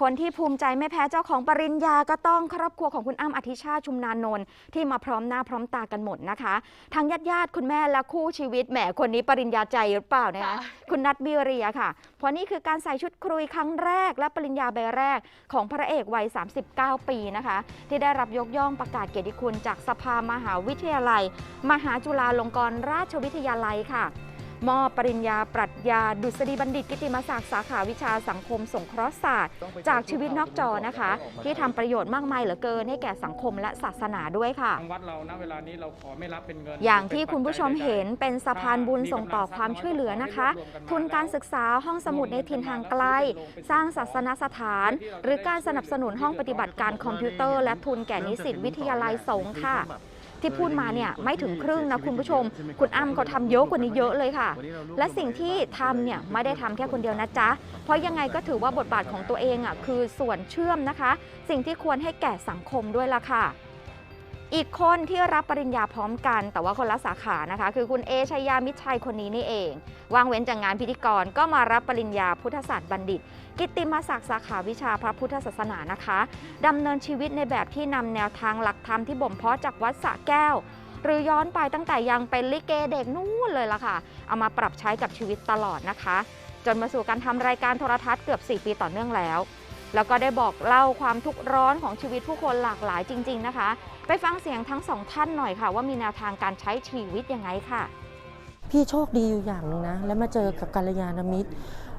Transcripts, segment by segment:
คนที่ภูมิใจไม่แพ้เจ้าของปริญญาก็ต้องครอบครัวของคุณอ้ำอธิชาติชุมนานนท์ที่มาพร้อมหน้าพร้อมตากันหมดนะคะทางญาติญาติๆคุณแม่และคู่ชีวิตแหมคนนี้ปริญญาใจหรือเปล่านะคะค่ะคุณนัทบิวเรียค่ะ เพราะนี่คือการใส่ชุดครุยครั้งแรก และปริญญาใบแรกของพระเอกวัย 39 ปีนะคะ ที่ได้รับยกย่องประกาศเกียรติคุณจากสภามหาวิทยาลัย มหาจุฬาลงกรณราชวิทยาลัยค่ะ มอบปริญญาปรัชญา ดุษฎีบัณฑิต กิติมศักดิ์สาขาวิชาสังคมสงเคราะห์ศาสตร์ จากชีวิตนอกจอนะคะ ที่ทำประโยชน์มากมายเหลือเกินให้แก่สังคมและศาสนาด้วยค่ะทางวัดเราณเวลานี้เราขอไม่รับเป็นเงิน อย่างที่คุณผู้ชมเห็นเป็นสะพานบุญส่งต่อความช่วยเหลือนะคะ ทุนการศึกษาห้องสมุดในถิ่นห่างไกล สร้างศาสนสถาน หรือการสนับสนุนห้องปฏิบัติการคอมพิวเตอร์ และทุนแก่นิสิตวิทยาลัยสงฆ์ค่ะ ที่พูดมาเนี่ยไม่ถึงครึ่งนะคุณผู้ชม คุณอ้ำเขาทาเยอะกว่านี้เยอะเลยค่ะ และสิ่งที่ทำเนี่ยไม่ได้ทำแค่คนเดียวนะจ๊ะ เพราะยังไงก็ถือว่าบทบาทของตัวเองอะคือส่วนเชื่อมนะคะ สิ่งที่ควรให้แก่สังคมด้วยล่ะค่ะ อีกคนที่รับปริญญาพร้อมกัน แต่ว่าคนละสาขานะคะ คือคุณเอชยามิชัยคนนี้นี่เองวางเว้นจากงานพิธีกรก็มารับปริญญาพุทธศาสตร์บัณฑิต กิตติมศักดิ์สาขาวิชาพระพุทธศาสนานะคะดำเนินชีวิตในแบบที่นำแนวทางหลักธรรมที่บ่มเพาะจากวัดสระแก้ว หรือย้อนไปตั้งแต่ยังเป็นลิเกเด็กนู่นเลยล่ะค่ะ เอามาปรับใช้กับชีวิตตลอดนะคะ จนมาสู่การทำรายการโทรทัศน์เกือบ 4 ปีต่อเนื่องแล้ว แล้วก็ได้บอกเล่าความทุกข์ร้อนของชีวิตผู้คนหลากหลายจริง ๆนะคะ ไปฟังเสียงทั้งสองท่านหน่อยค่ะ ว่ามีแนวทางการใช้ชีวิตยังไงค่ะ พี่โชคดีอยู่อย่างนึงนะ แล้วมาเจอกับกัลยาณมิตร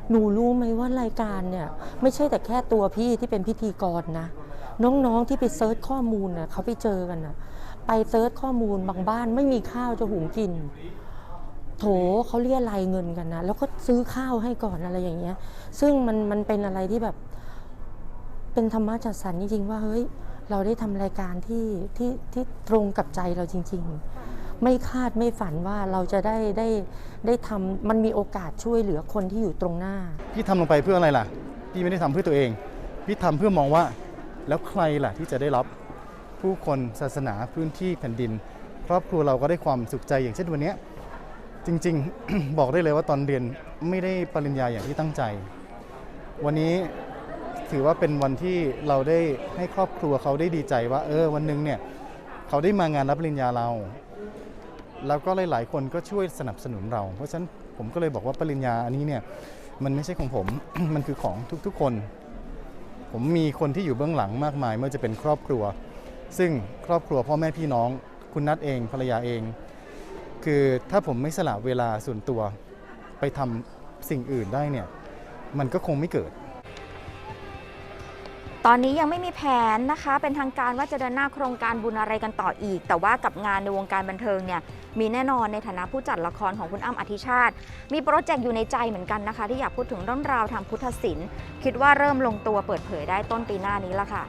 หนูรู้ไหมว่ารายการเนี่ย ไม่ใช่แต่แค่ตัวพี่ที่เป็นพิธีกรนะ น้องๆที่ไปเซิร์ชข้อมูลน่ะเขาไปเจอกันนะไปเซิร์ชข้อมูลบางบ้านไม่มีข้าวจะหุงกินโถเขาเรียรายเงินกันนะแล้วก็ซื้อข้าวให้ก่อนอะไรอย่างเงี้ย ซึ่งมันมันเป็นอะไรที่แบบ เป็นธรรมะจัดสรรจริงๆว่าเฮ้ย เราได้ทำรายการที่ที่ที่ตรงกับใจเราจริง ๆ ไม่คาดไม่ฝันว่าเราจะได้ได้ได้ทำมันมีโอกาสช่วยเหลือคนที่อยู่ตรงหน้า พี่ทำลงไปเพื่ออะไรล่ะ พี่ไม่ได้ทำเพื่อตัวเอง พี่ทำเพื่อมองว่า แล้วใครล่ะที่จะได้รับผู้คนศาสนาพื้นที่แผ่นดิน ครอบครัวเราก็ได้ความสุขใจอย่างเช่นวันนี้จริง ๆ บอกได้เลยว่าตอนเรียนไม่ได้ปริญญาอย่างที่ตั้งใจ วันนี้ ถือว่าเป็นวันที่เราได้ให้ครอบครัวเขาได้ดีใจว่า เออวันหนึ่งเนี่ยเขาได้มางานรับปริญญาเรา แล้วก็หลาย ๆ คนก็ช่วยสนับสนุนเรา เพราะฉะนั้นผมก็เลยบอกว่าปริญญาอันนี้เนี่ยมันไม่ใช่ของผม มันคือของทุกๆคน ผมมีคนที่อยู่เบื้องหลังมากมายไม่ว่าจะเป็นครอบครัว ซึ่งครอบครัวพ่อแม่พี่น้อง คุณนัทเองภรรยาเอง คือถ้าผมไม่สละเวลาส่วนตัวไปทำสิ่งอื่นได้เนี่ยมันก็คงไม่เกิด ตอนนี้ยังไม่มีแผนนะคะ เป็นทางการว่าจะเดินหน้าโครงการบุญอะไรกันต่ออีก แต่ว่ากับงานในวงการบันเทิงเนี่ยมีแน่นอนในฐานะผู้จัดละครของคุณอ้ำอธิชาติ มีโปรเจกต์อยู่ในใจเหมือนกันนะคะ ที่อยากพูดถึงเรื่องราวทางพุทธศิลป์ คิดว่าเริ่มลงตัวเปิดเผยได้ต้นปีหน้านี้ละค่ะ